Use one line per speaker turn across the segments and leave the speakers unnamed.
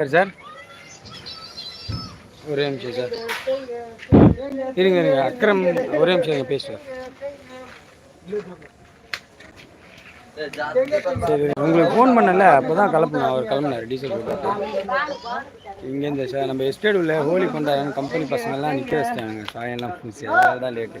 Sir sir. ஒரே நிமிஷம் sir. இருங்க இருங்க. அக்ரம் ஒரே நிமிஷம் இருங்க பேசுவார் சரி உங்களுக்கு ஃபோன் பண்ணல அப்போ தான் கிளம்பணும் அவர் கிளம்புனார் டீசல் போட்டு இங்கேருந்து சார் நம்ம எஸ்டேட் உள்ள ஹோலி கொண்டாடுற கம்பெனி பசங்கள்லாம் நிற்க வச்சிட்டாங்க. சாயம்லாம் பூசி அதனால தான் லேட்டு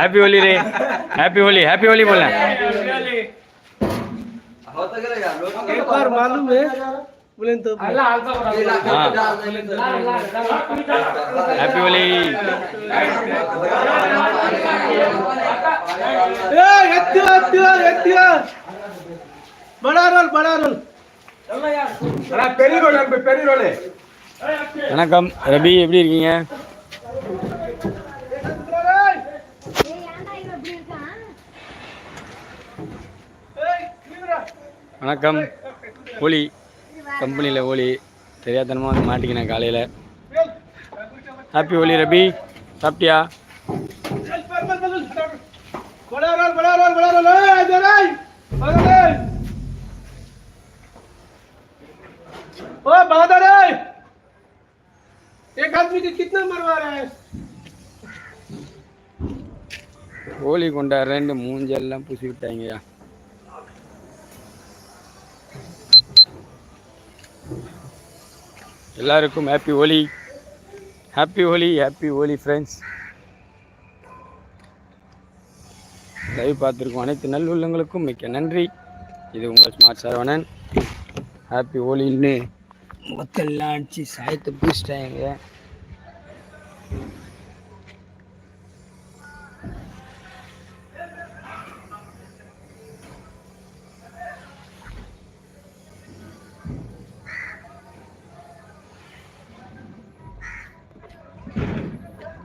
हैप्पी होली रे हैप्पी होली हैप्पी होली बोलना
होता करेगा लोग
एक बार मालूम है बोले तो
हाँ हैप्पी होली
ए एत्तियो एत्तियो एत्तियो बड़ा रोल बड़ा रोल
பெரிய ரோடு பெரிய ரோடு
வணக்கம். ரபி எப்படி இருக்கீங்க? வணக்கம். ஓலி. கம்பெனியில் ஓலி. தெரியாதனமாக வந்து மாட்டிக்கினேன் காலையில். ஹாப்பி ஓலி ரபி. சாப்பிட்டியா?
ஓ பாதாரே आदमी को कितना मरवा रहा है
ஹோலி கொண்டாடுறேன்னு மூஞ்செல்லாம் பூசி விட்டாங்கய்யா எல்லாருக்கும் happy Holi happy Holi happy Holi friends live பார்த்துருக்கோம் அனைத்து நல்லுள்ளங்களுக்கும் மிக்க நன்றி இது உங்கள் ஸ்மார்ட் சரவணன் ஹாப்பி ஹோலின்னு முகத்தெல்லாம் அடிச்சு சாயத்தை பூசிட்டாங்க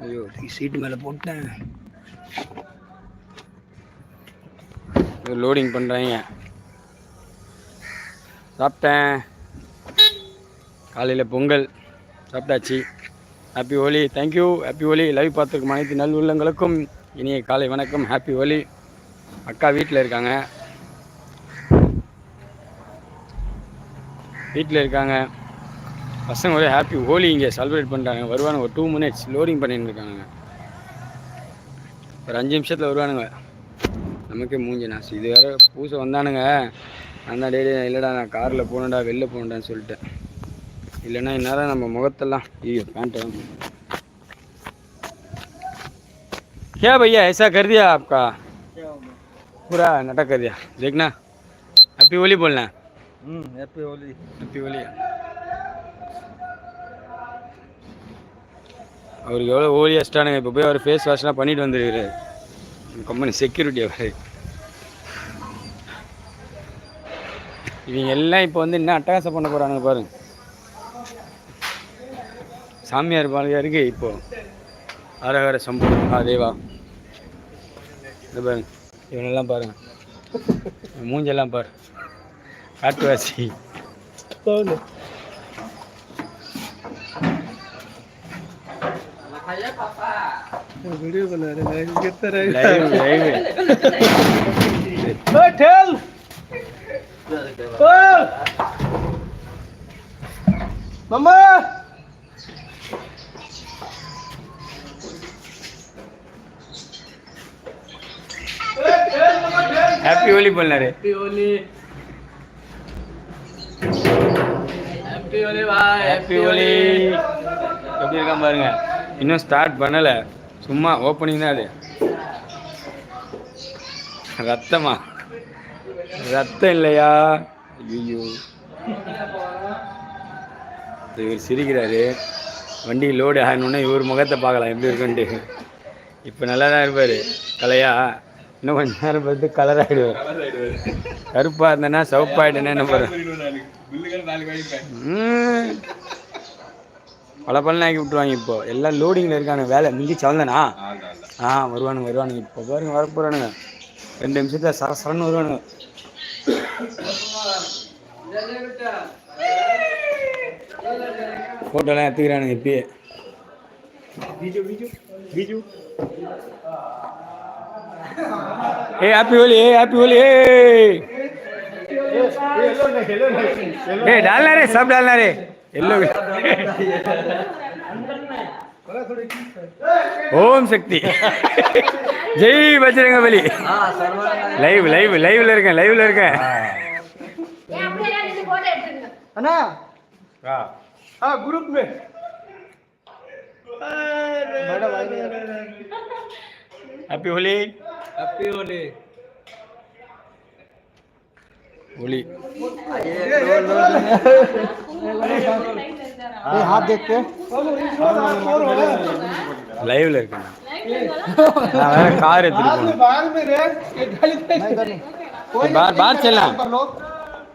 ஐயோ சீட்டு மேலே போட்டேன் லோடிங் பண்ணுறாங்க சாப்பிட்டேன். காலையில் பொங்கல். சாப்பிட்டாச்சு. Happy Holi thank you happy Holi live பார்த்துருக்கும் அனைத்து நல் உள்ளங்களுக்கும். இனிய காலை வணக்கம். ஹாப்பி ஹோலி அக்கா வீட்டில் இருக்காங்க. வீட்டில் இருக்காங்க. பசங்க ஒரே ஹாப்பி ஹோலி இங்கே செலிப்ரேட் பண்ணுறாங்க வருவானுங்க ஒரு டூ மினிட்ஸ் லோடிங் பண்ணிட்டு இருக்காங்க ஒரு அஞ்சு நிமிஷத்தில் வருவானுங்க. நமக்கே மூஞ்சி நாசி. இது வேற பூசை வந்தானுங்க. நான் தான் டெய்லி இல்லைடா நான் காரில் போகணுடா வெளில போகணுடான்னு சொல்லிட்டேன். இல்லைன்னா இந்நேரம் நம்ம முகத்தெல்லாம் ஐயோ பேண்ட்டு क्या भैया ऐसा कर दिया आपका पूरा नाटक कर दिया देखना हैप्पी होली बोलना
हम्म हैप्पी होली
हैप्पी होली அவருக்கு எவ்வளோ ஓலி அடிச்சிட்டானுங்க இப்போ போய் அவர் ஃபேஸ் வாஷ்லாம் பண்ணிட்டு வந்துருக்காரு கம்பெனி செக்யூரிட்டி அவர் இவங்க எல்லாம் இப்போ வந்து என்ன அட்டகாசம் பண்ண போகிறானுங்க பாருங்க சாமியார் பாலையாருக்கு இப்போது அரகர சம்பவம் ஆ இந்த பாருங்க இவனெல்லாம் பாருங்க மூஞ்செல்லாம் பாரு. காட்டுவாசி.
வீடியோ பண்ணாரு மாமா.
ஹாப்பी ஹோலி பண்ணாரு
happy Holi happy Holi bye
happy Holi எப்படி இருக்கா பாருங்க. இன்னும் ஸ்டார்ட் பண்ணல. சும்மா ஓப்பனிங் தான் அது. ரத்தமா? ரத்தம் இல்லையா? ஐயோ இவர் சிரிக்கிறாரு. வண்டி லோடு ஆகணுன்னா இவர் முகத்தை பார்க்கலாம். எப்படி இருக்குன்ட்டு. இப்போ நல்லா தான் இருப்பார். கலையா இன்னும் கொஞ்ச நேரம் பார்த்து கலர் ஆகிடுவார் கருப்பாக இருந்தேன்னா சிவப்பாயிட்டேன்னா என்ன பல பலன் ஆக்கி விட்டுருவாங்க இப்போ. எல்லாம் லோடிங்கில் இருக்கானுங்க. வேலை மிஞ்சி சவந்தனா? ஆ வருவானுங்க வருவானுங்க. இப்போ பாருங்க வர போகிறானுங்க ரெண்டு நிமிஷத்தில் சர சரன்னு வருவானுங்க. ஃபோட்டோலாம் எடுத்துக்கிறானுங்க இப்பயே. ए हैप्पी होली डालना रे सब डालना रे। ओम शक्ति। जय Bajrang Bali. Live live live ले
रखे लाइव ले रखे है ना?
हाँ।, हाँ ग्रुप में।
हैप्पी होली।
हैप्पी होली
ஹோலி
हाथ देख के
லைவ்ல இருக்கேன் நான் வேற கார் எடுத்துட்டு போகணும்
बाहर में रे ये गाली पे
बाहर बाहर चलना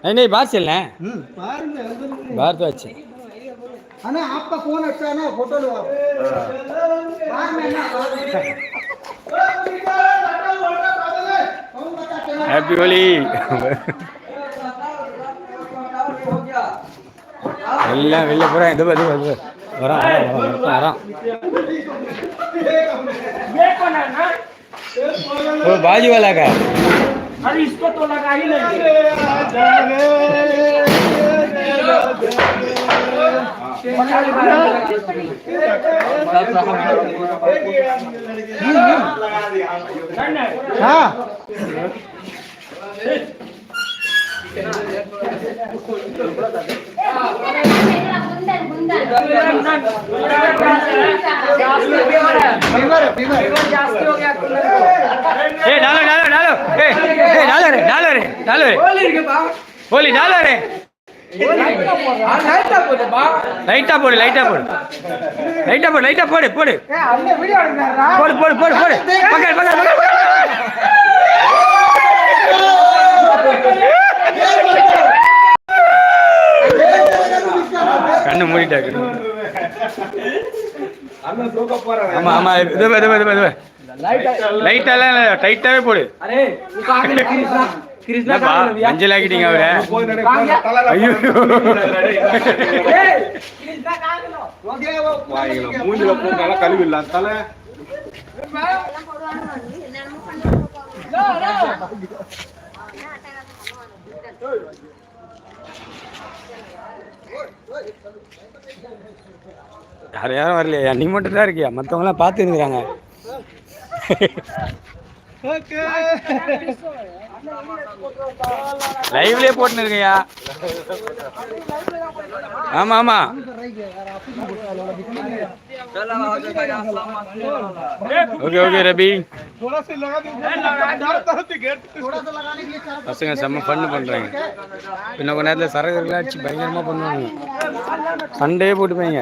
नहीं नहीं बाहर चलना है
बाहर में अंदर में
बाहर तो अच्छे
है ना आपका फोन अच्छा है ना फोटो लो आप बाहर में ना
हैप्पी होली எல்லாம் வெளில போகிறேன் இது இது இது வரான் வரான் வரான் வரான் वो बाजू वाला का
अरे इसको तो लगा ही नहीं हाँ
डालो डालो डालो। ए डालो रे डालो रे डालो रे। बोली डालो रे। லைட்டா போடு லைட்டா போடு. லைட்டா போடு லைட்டா போடு போடு. போடு போடு போடு போடு. பக்கல் பக்கல் பக்கல் கண்ணு மூடிட்டாக்கு. ஆமா ஆமா இது இல்லை டைட்டாவே போடு. மஞ்சள் ஆக்கிட்டீங்க அவரை. ஐயோ.
மூஞ்சில போட்டால கழுவி இல்ல. தலை.
யாரும் யாரும் வரலையா? நீ மட்டும் தான் இருக்கியா? மற்றவங்களாம் பார்த்து இருக்கிறாங்க லைவ்லயே போட்டுன்னு இருக்கையா ஆமா ஆமா ஓகே ஓகே ரபி பசங்க செம்ம ஃபன்னு பண்ணுறாங்க இன்னும் கொஞ்ச நேரத்தில் சரகுலாம் அடிச்சு பயங்கரமாக பண்ணுவாங்க. சண்டே போட்டுப்பாங்க.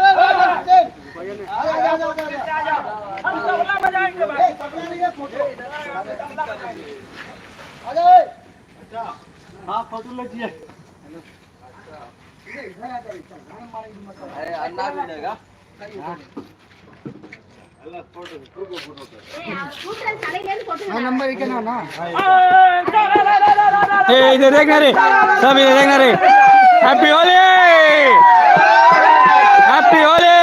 नंबर एक है ना ना
ए इधर देखना रे सब इधर देखना रे हैप्पी होली हैप्पी होली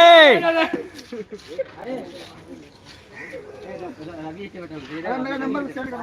मेरा नंबर सेंड करो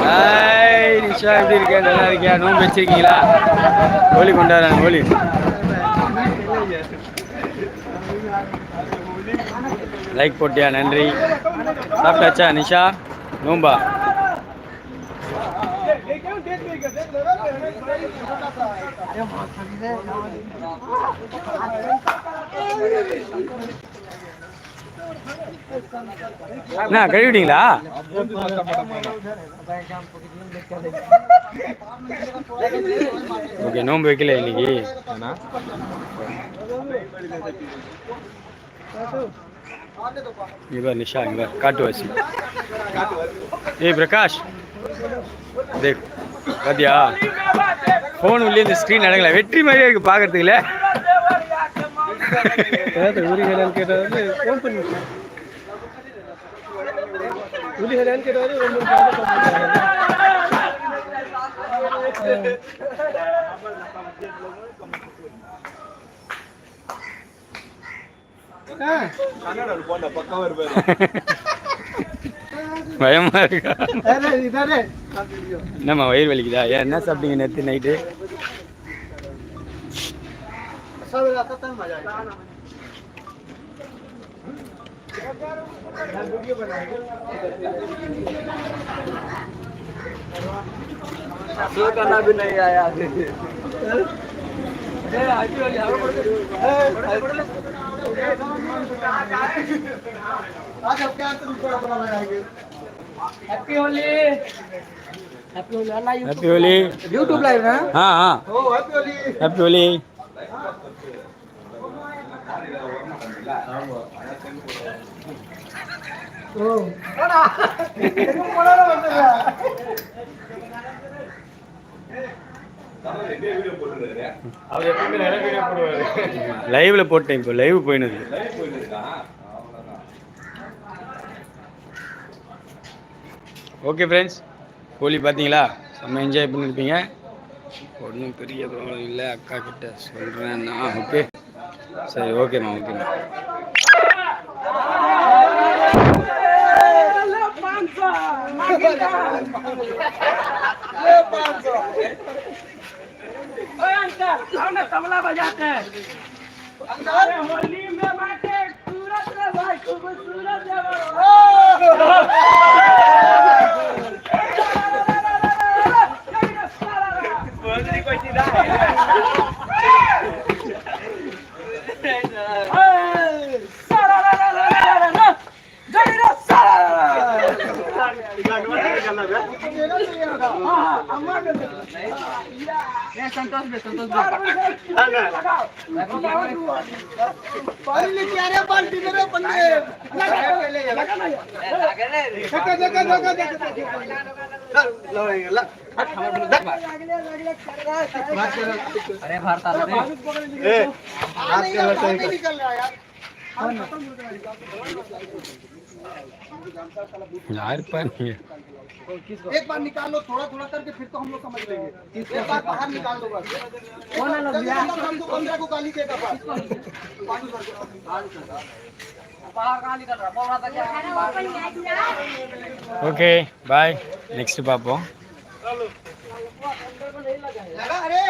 நிஷா எப்படி இருக்கேன் நல்லா இருக்கியா? நோம்பு வச்சிருக்கீங்களா? ஹோலி கொண்டாடுறாங்க ஹோலி லைக் போட்டியா? நன்றி. சாப்பிட்டாச்சா நிஷா? நோம்பா என்ன கழுவிட்டீங்களா? ஓகே நோன்பு வைக்கல இன்னைக்கு. இங்க நிஷா இங்க காட்டுவாசி. ஏய் பிரகாஷ். தேவ் பாத்தியா? ஃபோன் உள்ளே இந்த ஸ்க்ரீன் அடங்கல. வெற்றி மாதிரியே இருக்கு பார்க்கறதுக்குல
ஊரி கேட்டது ஃபோன் பண்ணி. புலி
கிடையாது கேட்டாரு ரெண்டு
பயமா இருக்கா என்னம்மா வயிறு வலிக்குதா ஏன் என்ன சாப்பிட்டீங்க நேற்று நைட்டு
மஜா अपना
करना भी नहीं आया
आज आपके आंसर ऊपर अपना लगाएँगे हैप्पी होली हैप्पी होली अन्ना
हैप्पी होली
यूट्यूब लाइव है
हाँ। हाँ
ओ हैप्पी होली
हैप्पी होली
हाँ
லைவ்ல போட்டேன் இப்போ லைவ் போயினது. ஓகே ஃப்ரெண்ட்ஸ் ஹோலி பார்த்தீங்களா? செம்ம என்ஜாய் பண்ணியிருப்பீங்க ஒன்றும் பெரிய ப்ராப்ளம் இல்லை அக்கா கிட்ட சொல்கிறேன் நான் ஓகே சரி ஓகேம்மா ஓகேம்மா
तबला बजाते हैं अरे होली में बाटे सूरत रे भाई खूबसूरत जवान
पानी लेके आ रहे बाल्टी मेरे बंदे जगह जगह जगह जगह अरे भारत निकल रहा यार
पर
एक बार निकाल लो थोड़ा थोड़ा करके फिर तो हम लोग समझ लेंगे। एक बार बाहर निकाल दो बस। कौन अलग हम तो पंद्रह को गाली देगा बस
ओके बाय। नेक्स्ट
बाबू। अरे!